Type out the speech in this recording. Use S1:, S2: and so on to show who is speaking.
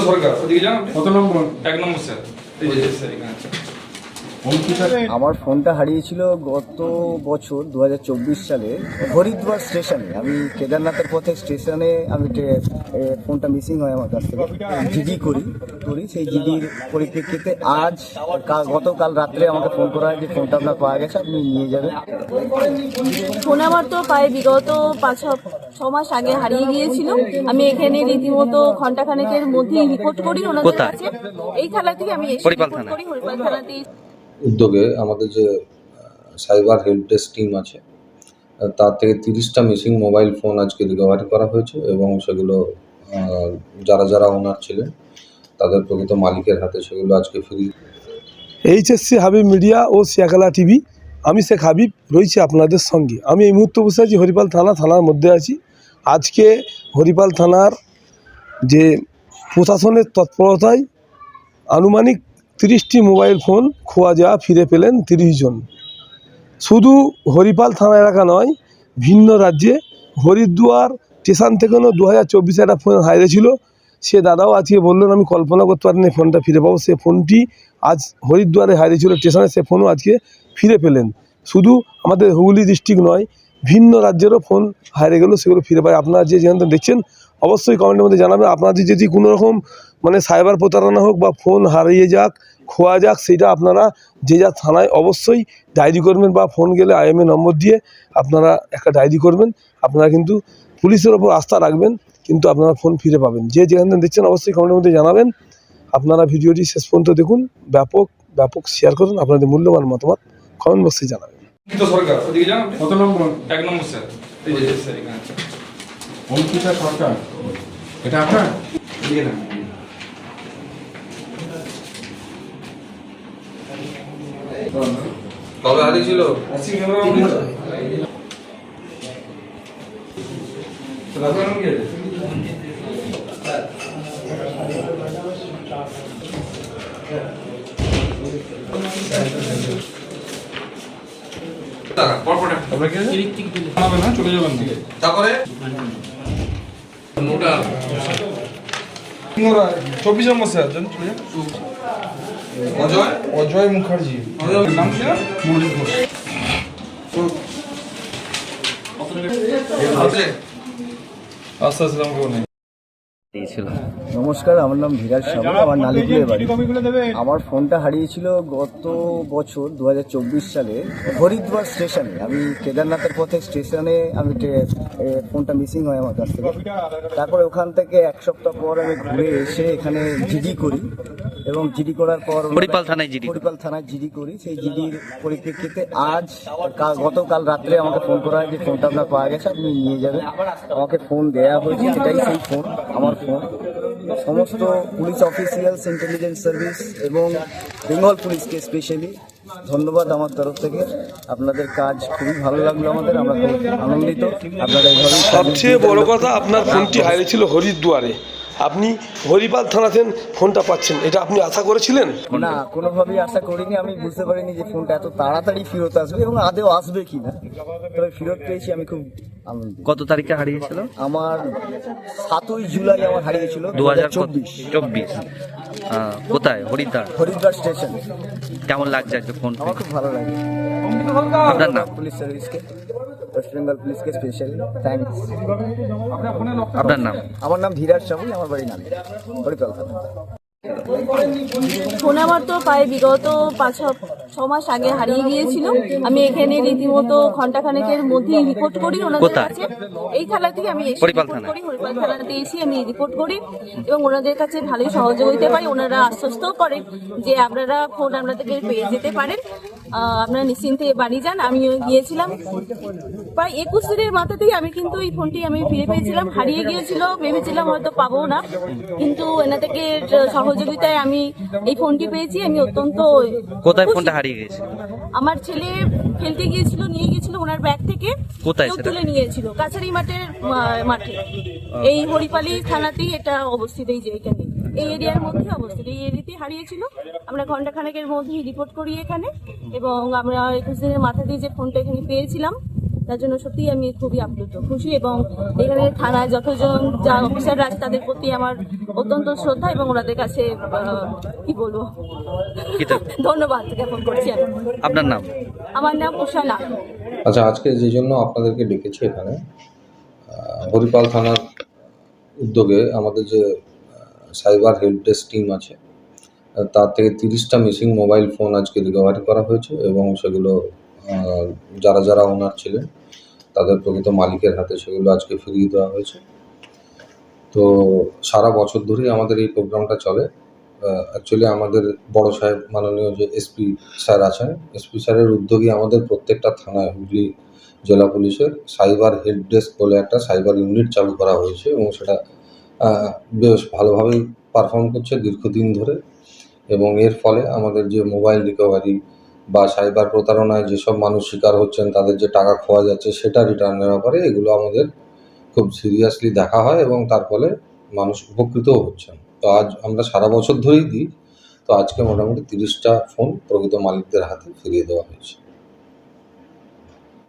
S1: সরকার ওদিকে যান আপনি।
S2: কত নম্বর?
S1: এক নম্বর স্যার। এই যে স্যার এখানে।
S2: অঙ্কিতা
S3: আমার ফোনটা হারিয়েছিল গত বছর দু হাজার চব্বিশ সালে হরিদ্বার স্টেশনে। আমি কেদারনাথের পথে স্টেশনে আমি ফোনটা মিসিং হয় আমার কাছ থেকে। জিডি করি করি সেই জিডির পরিপ্রেক্ষিতে আজ গতকাল রাত্রে আমাকে ফোন করা হয় যে ফোনটা আপনার পাওয়া গেছে আপনি নিয়ে যাবেন।
S4: ফোন আমার তো প্রায় বিগত পাঁচ ছ- মাস আগে হারিয়ে গিয়েছিল। আমি এখানে রীতিমতো ঘন্টাখানেকের মধ্যেই রিপোর্ট করি ওনাদের? কাছে। এই থানাতেই আমি করি হরিপাল থানাতেই
S5: উদ্যোগে আমাদের যে সাইবার হেল্প ডেস্ক টিম আছে তার থেকে তিরিশটা মিসিং মোবাইল ফোন আজকে রিকভারি করা হয়েছে এবং সেগুলো যারা যারা ওনার ছিলেন, তাদের প্রকৃত মালিকের হাতে সেগুলো আজকে ফ্রি
S6: এইচএসসি হাবিব মিডিয়া ও শিয়াকালা টিভি, আমি শেখ হাবিব, রয়েছি আপনাদের সঙ্গে। আমি এই মুহূর্তে বসে আছি হরিপাল থানা, থানার মধ্যে আছি। আজকে হরিপাল থানার যে প্রশাসনের তৎপরতায় আনুমানিক তিরিশটি মোবাইল ফোন খোয়া যাওয়া ফিরে পেলেন তিরিশ জন। শুধু হরিপাল থানা এলাকা নয়, ভিন্ন রাজ্যে হরিদ্বার স্টেশন থেকেও দু হাজার চব্বিশে একটা ফোন হারিয়েছিল সে দাদাও আজকে বললেন, আমি কল্পনা করতে পারিনি ফোনটা ফিরে পাবো। সে ফোনটি আজ হরিদ্বারে হারিয়েছিল স্টেশনে সে ফোনও আজকে ফিরে পেলেন। শুধু আমাদের হুগলি ডিস্ট্রিক্ট নয় ভিন্ন রাজ্যেরও ফোন হারিয়ে গেল, সেগুলো ফিরে পায়। আপনারা যে যেখানে দেখছেন, অবশ্যই কমেন্টের মধ্যে জানাবেন। আপনাদের যদি কোনো রকম মানে সাইবার প্রতারণা হোক বা ফোন হারিয়ে যাক, খোয়া যাক, সেটা আপনারা যে যা থানায় অবশ্যই ডায়েরি করবেন বা ফোন গেলে আইএমএ নম্বর দিয়ে আপনারা একটা ডায়েরি করবেন। আপনারা কিন্তু পুলিশের ওপর আস্থা রাখবেন, কিন্তু আপনারা ফোন ফিরে পাবেন। যে যেখান থেকে দেখছেন, অবশ্যই কমেন্টের মধ্যে জানাবেন। আপনারা ভিডিওটি শেষ পর্যন্ত দেখুন, ব্যাপক ব্যাপক শেয়ার করুন। আপনাদের মূল্যবান মতামত কমেন্ট বক্সে জানাবেন।
S1: সরকার? ওদিকে যান
S2: কত নম্বর?
S1: এক নম্বর স্যার। এই যে স্যার এখানে।
S2: অঙ্কিতা সরকার? এটা আপনার?
S1: এদিকে যান।
S5: কবে হারিয়েছিল
S1: জানাবেন না চলে যাবেন
S5: তারপরে?
S1: চব্বিশ নম্বর স্যার যান চলে যান।
S5: অজয়?
S1: অজয় মুখার্জি। নাম কি না মনোজিৎ ঘোষ। আস্তে
S7: দিয়েছিল
S3: নমস্কার আমার নাম ধীরাজ সাবু আমার নালিপুরের বাড়ি। আমার ফোনটা হারিয়েছিল গত বছর দু হাজার চব্বিশ সালে হরিদ্বার স্টেশনে। আমি কেদারনাথের পথে স্টেশনে আমি ফোনটা মিসিং হয় আমার কাছ থেকে। তারপরে ওখান থেকে এক সপ্তাহ পর আমি ঘুরে এসে এখানে জিডি করি। এবং জিডি করার পর
S7: হরিপাল থানায় জিডি
S3: হরিপাল থানায় জিডি করি। সেই জিডির পরিপ্রেক্ষিতে আজ গতকাল রাত্রে আমাকে ফোন করা হয় যে ফোনটা আপনার পাওয়া গেছে আপনি নিয়ে যাবেন। আমাকে ফোন দেয়া হয়েছে এটাই সেই ফোন আমার ফোন। সমস্ত পুলিশ অফিসিয়ালস ইন্টেলিজেন্স সার্ভিস এবং বেঙ্গল পুলিশকে স্পেশালি ধন্যবাদ আমার তরফ থেকে। আপনাদের কাজ খুবই ভালো লাগল আমাদের আমরা খুব আনন্দিত। আপনারা এইভাবেই
S6: সবচেয়ে বড় কথা আপনার ফোনটি হারিয়েছিল হরিদ্বারে। আপনি হরিপাল থানাতে ফোনটা পাচ্ছেন এটা আপনি আশা করেছিলেন?
S3: না কোনোভাবেই আশা করিনি আমি বুঝতে পারিনি যে ফোনটা এত তাড়াতাড়ি ফেরত আসবে এবং আদেও আসবে কিনা। তবে ফেরত পেয়েছি আমি খুব আনন্দিত।
S7: কত তারিখে হারিয়েছিল?
S3: আমার সাতই জুলাই আমার হারিয়েছিল
S7: দু হাজার
S3: চব্বিশ।
S7: চব্বিশ। কোথায়? হরিদ্বার?
S3: হরিদ্বার স্টেশন।
S7: কেমন লাগছে আজকে ফোন
S3: আমার খুব ভালো লাগে।
S7: আপনার নাম?
S3: পুলিশ সার্ভিসকে। ওয়েস্ট বেঙ্গল পুলিশকে স্পেশালি থ্যাংকস
S7: আপনার নাম?
S3: আমার নাম ধীরাজ সাবুই আমার বাড়ি নাম হরিপাল থানা
S4: ফোন আমার তো প্রায় বিগত পাঁচ ছ- ছ মাস আগে হারিয়ে গিয়েছিল। আমি এখানে রীতিমতো ঘন্টাখানেকের মধ্যেই রিপোর্ট করি ওনাদের কাছে। এই থানাতেই আমি এসে
S7: হরিপাল?
S4: করি থানাতে এসে আমি রিপোর্ট করি এবং ওনাদের কাছে ভালোই সহযোগিতা পাই। ওনারা আশ্বস্তও করেন যে আপনারা ফোন আপনাদেরকে পেয়ে যেতে পারেন। আপনারা নিশ্চিন্তে বাড়ি যান। আমিও গিয়েছিলাম। প্রায় একুশ দিনের মাথাতেই আমি কিন্তু এই ফোনটি আমি ফিরে পেয়েছিলাম। হারিয়ে গিয়েছিল ভেবেছিলাম হয়তো পাবো না। কিন্তু এনা থেকে সহযোগিতায় আমি এই ফোনটি পেয়েছি। আমি অত্যন্ত
S7: কোথায় ফোনটা হারিয়ে গেছে
S4: আমার ছেলে খেলতে গিয়েছিল নিয়ে গিয়েছিল ওনার ব্যাগ থেকে।
S7: কোথায়
S4: তুলে নিয়েছিল কাছারি মাঠের মাঠে। এই হরিপালি থানাতেই এটা অবস্থিত এই যে এখানে। এই এরিয়ার মধ্যে অবস্থিত। এই এরিয়াতে হারিয়েছিল। আমরা ঘণ্টা খানেকের মধ্যেই রিপোর্ট করি এখানে। এবং আমরা একুশ দিনের মাথা দিয়ে যে ফোনটা এখানে পেয়েছিলাম তার জন্য সত্যিই আমি খুবই আপ্লুত খুশি। এবং এখানে থানায় যতজন যা অফিসাররা আছে তাদের প্রতি আমার অত্যন্ত শ্রদ্ধা এবং ওনাদের কাছে কি বলব? ধন্যবাদ জ্ঞাপন করছি আমি।
S7: আপনার নাম?
S4: আমার নাম উষা নাথ
S5: আচ্ছা আজকে যে জন্য আপনাদেরকে ডেকেছি এখানে হরিপাল থানার উদ্যোগে আমাদের যে সাইবার হেল্প ডেস্ক টিম আছে। তার থেকে তিরিশটা মিসিং মোবাইল ফোন আজকে রিকভারি করা হয়েছে এবং সেগুলো যারা যারা ওনার ছিলেন, তাদের প্রকৃত মালিকের হাতে সেগুলো আজকে ফিরিয়ে দেওয়া হয়েছে। তো সারা বছর ধরেই আমাদের এই প্রোগ্রামটা চলে। অ্যাকচুয়ালি আমাদের বড় সাহেব, মাননীয় যে এসপি স্যার আছেন, এসপি স্যারের উদ্যোগে আমাদের প্রত্যেকটা থানায়, হুগলি জেলা পুলিশের সাইবার হেল্প ডেস্ক বলে একটা সাইবার ইউনিট চালু করা হয়েছে এবং সেটা বেশ ভালোভাবেই পারফর্ম করছে দীর্ঘদিন ধরে এবং এর ফলে আমাদের যে মোবাইল রিকভারি বা সাইবার প্রতারণায় যেসব মানুষ শিকার হচ্ছেন, তাদের যে টাকা খোয়া যাচ্ছে, সেটা রিটার্নের ব্যাপারে এগুলো আমাদের খুব সিরিয়াসলি দেখা হয় এবং তার ফলে মানুষ উপকৃতও হচ্ছেন। তো আজ আমরা সারা বছর ধরেই দিই, তো আজকে মোটামুটি তিরিশটা ফোন প্রকৃত মালিকদের হাতে ফিরিয়ে দেওয়া হয়েছে।